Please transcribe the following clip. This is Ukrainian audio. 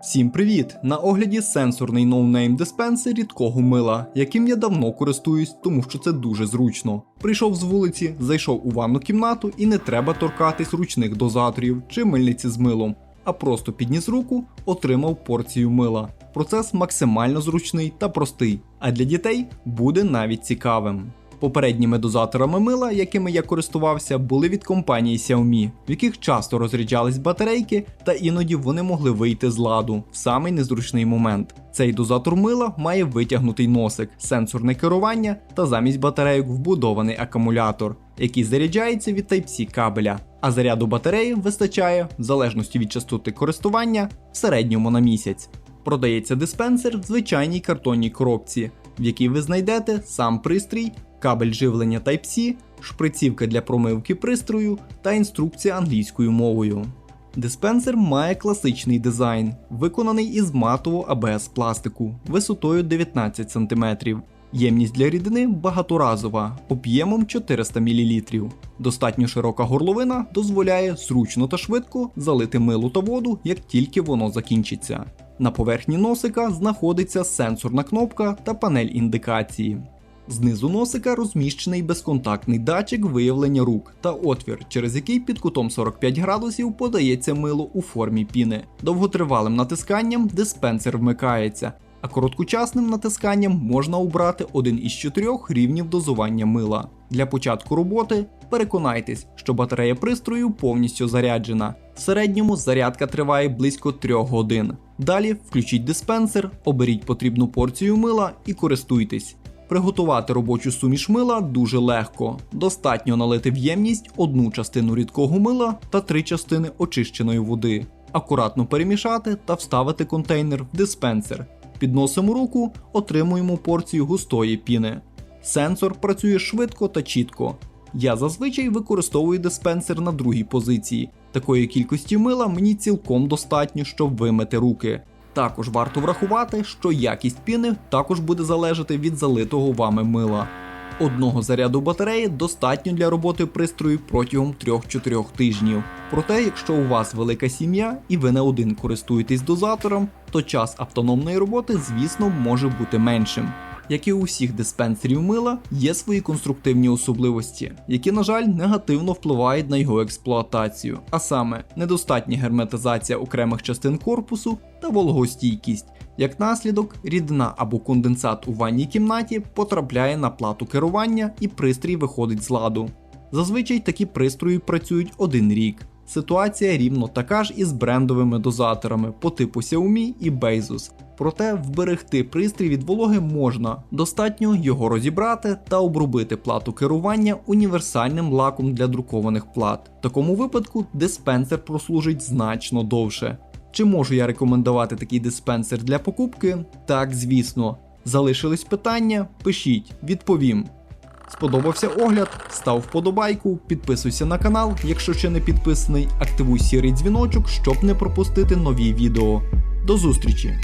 Всім привіт! На огляді сенсорний ноунейм диспенсер рідкого мила, яким я давно користуюсь, тому що це дуже зручно. Прийшов з вулиці, зайшов у ванну кімнату і не треба торкатись ручних дозаторів чи мильниці з милом, а просто підніс руку, отримав порцію мила. Процес максимально зручний та простий, а для дітей буде навіть цікавим. Попередніми дозаторами мила, якими я користувався, були від компанії Xiaomi, в яких часто розряджались батарейки, та іноді вони могли вийти з ладу в самий незручний момент. Цей дозатор мила має витягнутий носик, сенсорне керування та замість батарейок вбудований акумулятор, який заряджається від Type-C кабеля. А заряду батареї вистачає, в залежності від частоти користування, в середньому на місяць. Продається диспенсер в звичайній картонній коробці, в якій ви знайдете сам пристрій, кабель живлення Type-C, шприцівка для промивки пристрою та інструкція англійською мовою. Диспенсер має класичний дизайн, виконаний із матового АБС пластику висотою 19 см. Ємність для рідини багаторазова, об'ємом 400 мл. Достатньо широка горловина дозволяє зручно та швидко залити мило та воду, як тільки воно закінчиться. На поверхні носика знаходиться сенсорна кнопка та панель індикації. Знизу носика розміщений безконтактний датчик виявлення рук та отвір, через який під кутом 45 градусів подається мило у формі піни. Довготривалим натисканням диспенсер вмикається, а короткочасним натисканням можна обрати один із чотирьох рівнів дозування мила. Для початку роботи переконайтесь, що батарея пристрою повністю заряджена. В середньому зарядка триває близько 3 годин. Далі включіть диспенсер, оберіть потрібну порцію мила і користуйтесь. Приготувати робочу суміш мила дуже легко. Достатньо налити в ємність одну частину рідкого мила та три частини очищеної води. Акуратно перемішати та вставити контейнер в диспенсер. Підносимо руку, отримуємо порцію густої піни. Сенсор працює швидко та чітко. Я зазвичай використовую диспенсер на другій позиції. Такої кількості мила мені цілком достатньо, щоб вимити руки. Також варто врахувати, що якість піни також буде залежати від залитого вами мила. Одного заряду батареї достатньо для роботи пристрою протягом 3-4 тижнів. Проте, якщо у вас велика сім'я і ви не один користуєтесь дозатором, то час автономної роботи, звісно, може бути меншим. Як і у всіх диспенсерів мила, є свої конструктивні особливості, які, на жаль, негативно впливають на його експлуатацію, а саме недостатня герметизація окремих частин корпусу та вологостійкість. Як наслідок, рідина або конденсат у ванній кімнаті потрапляє на плату керування і пристрій виходить з ладу. Зазвичай такі пристрої працюють один рік. Ситуація рівно така ж і з брендовими дозаторами по типу Xiaomi і Bezos. Проте вберегти пристрій від вологи можна, достатньо його розібрати та обробити плату керування універсальним лаком для друкованих плат. В такому випадку диспенсер прослужить значно довше. Чи можу я рекомендувати такий диспенсер для покупки? Так, звісно. Залишились питання? Пишіть, відповім. Сподобався огляд? Став вподобайку, підписуйся на канал, якщо ще не підписаний, активуй сірий дзвіночок, щоб не пропустити нові відео. До зустрічі!